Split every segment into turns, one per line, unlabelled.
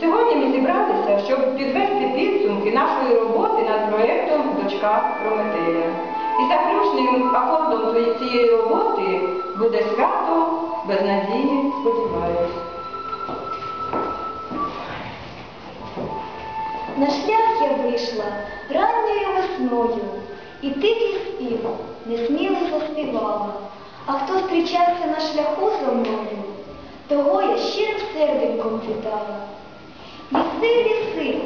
Сьогодні ми зібралися, щоб підвести підсумки нашої роботи над проєктом Дочка Прометея. І заключним акордом цієї- цієї роботи буде свято без надії, сподіваюсь.
На шлях я вийшла ранньою весною, і тихий спів несміло заспівала. А хто зустрічався на шляху зо мною, того я щирим серденьком вітала. Ліси, ліси,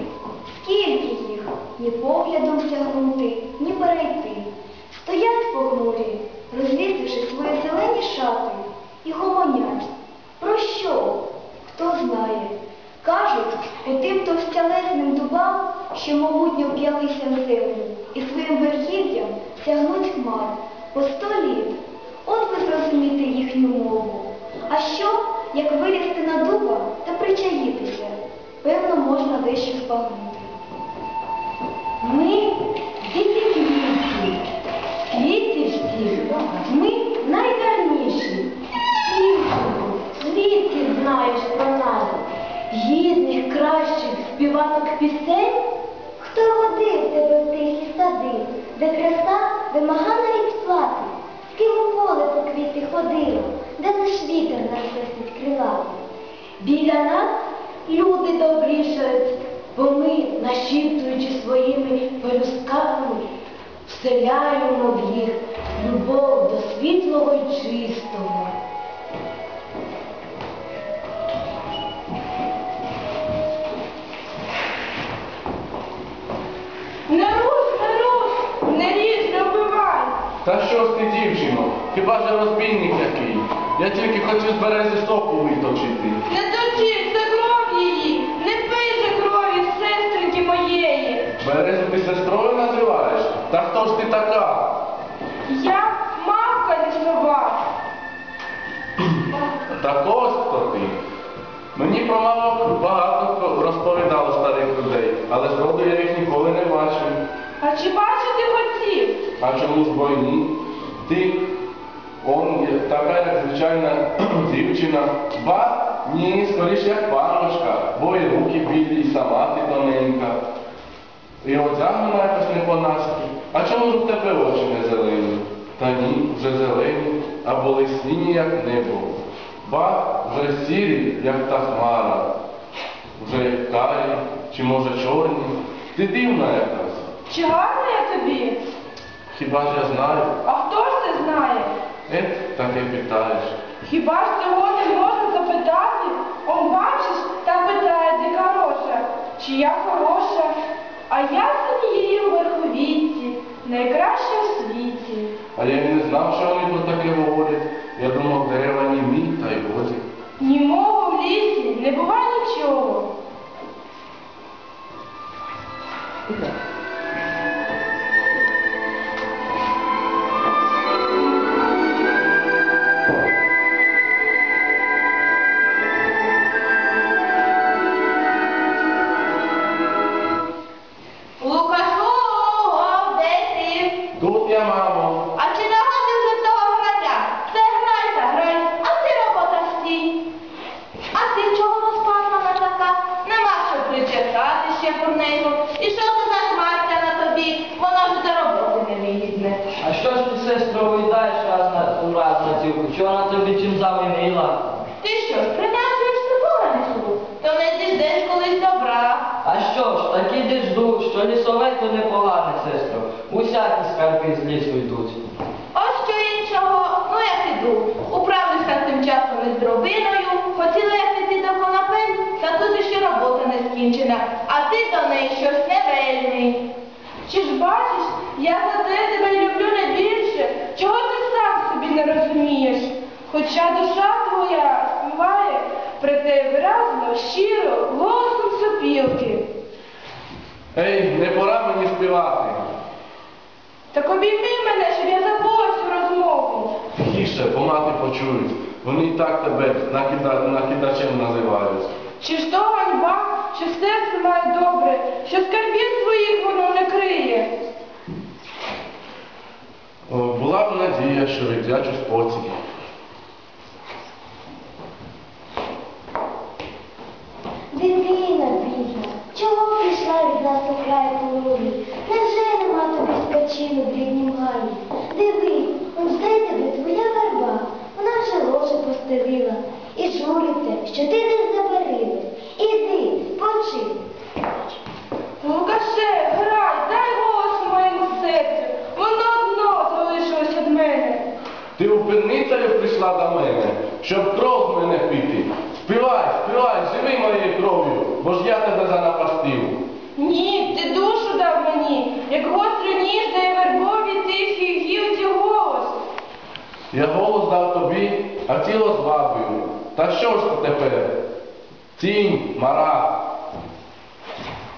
скільки їх, ні поглядом сягнути, ні перейти. Стоять похмурі, розвісивши свої зелені шати, і гомонять. Про що? Хто знає? Кажуть, отим товстялезним дубам, що могутньо вп'ялися в землю, і своїм верхів'ям сягнуть хмар по сто літ. От ви зрозуміти їхню мову. А що, як вилізти на дуба та причаїтися? Певно, можна дещо збагнути. Ми діти квітів, квітів всіх, ми найгарніші. Звідки знаєш про нас? Гідних, кращих співанок пісень? Хто водив тебе в тихі сади, де краса вимагала відплати? З ким у поле по квіти ходила, на крилами? Біля нас люди добрішають, бо ми, нашіптуючи своїми пелюстками, вселяємо в їх любов до світлого й чистого.
Не руш, не руш, не ріж, не вбивай.
Та що ж ти, дівчино? Хіба ж розбійник який? Я тільки хотів з берези соку виточити.
Не точи, це кров її, не пий же крові, сестринки моєї.
Березу ти сестрою називаєш? Та хто ж ти така?
Я мавка лісова.
Так ось хто ти. Мені про маму багато розповідало старих людей, але зроду я їх ніколи не бачив.
А чи бачити хотів?
А чому ж бо ні? Ти он є така, як звичайна дівчина. Ба? Ні, скоріш як панночка, бо і руки білі, і сама ти тоненька. І одягнена якось не по-наськи. А чому ж у тебе очі не зелені? Та ні, вже зелені, а були сині, як небо. Ба, вже сірі, як та хмара. Вже як карі, чи може чорні. Ти дивна якась.
Чи гарна я тобі?
Хіба ж я знаю?
А хто ж це знає?
Ет, так і питаєш.
Хіба ж цього не можна запитати? Он бачиш, та питає де хороша, чи я хороша, а я з однієї у верховіці, найкраща в світі.
А я не знав, що вони про таке говорять. Я думав, дерева німі, та й годі.
Німого в лісі не буває нічого.
Що
ж, такі дежду, що лісове то непогане, сестро. Усякі скарби з лісу йдуть.
Ось що іншого, ну я піду. Управлюся тим часом із дробиною, хотіла я піти до конопель, та тут іще робота не скінчена, а ти до неї щось не вельми.
Чи ж бачиш, я за те тебе люблю не більше, чого ти сам собі не розумієш? Хоча душа твоя співає при те виразно, щиро, голосом сопілки.
Ей, не пора мені співати.
Так обійми мене, щоб я забула цю розмову.
Тише, бо мати почують. Вони і так тебе накида... накидачем називають.
Чи ж то ганьба, що серце має добре, що скарбів своїх воно не криє?
О, була б надія, що віддячу спокій.
Чого прийшла нас у край полоні? Невже нема тобі спочину в ріднім гаї? Диви, он жде тебе твоя верба, вона вже ложе постелила. І журиться, що ти не забарили. Іди, почи.
Лукаше, грай, дай голос моєму серцю. Воно одно залишилось від мене.
Ти упирницею прийшла до мене, щоб кров з мене пити. Співай, співай, живи моєю кров'ю, бо ж я тебе занапастив.
Ні, ти душу дав мені, як гостру ніж дає вербові тихій гілці голос.
Я голос дав тобі, а тіло звабив. Та що ж ти тепер? Тінь, мара.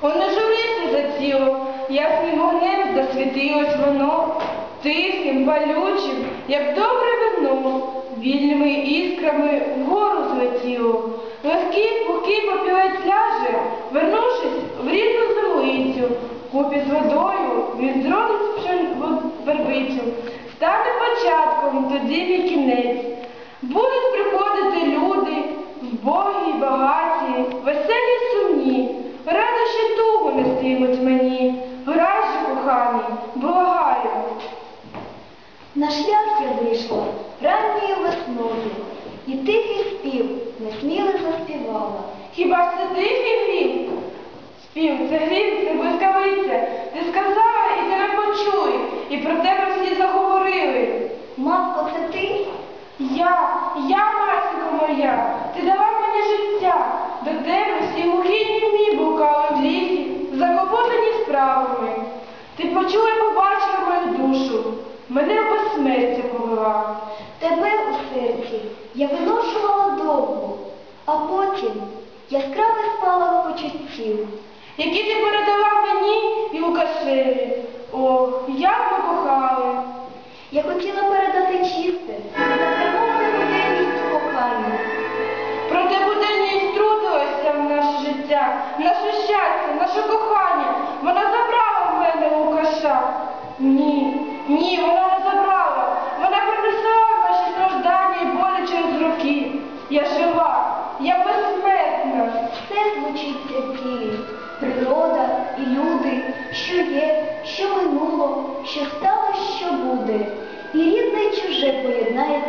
О, не журися за тіло, ясним вогнем засвітилось воно, тихим, палючим, як добре вино, вільними іскрами вгору злетіло. Легкий, пухкий попілець ляже, вернувшись в рідну землицю, купі з водою він в- вербицю, стане початком, тоді мій кінець. Будуть приходити люди, вбогі й багаті, веселі й сумні, радощі тугу нестимуть мені, грай же, коханий, благаю.
На шлях я вийшла ранньою весною, і тихий спів несміло заспівала.
Хіба ж це тихий грім? Спів, це грім, це блискавиця.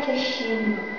Krishna.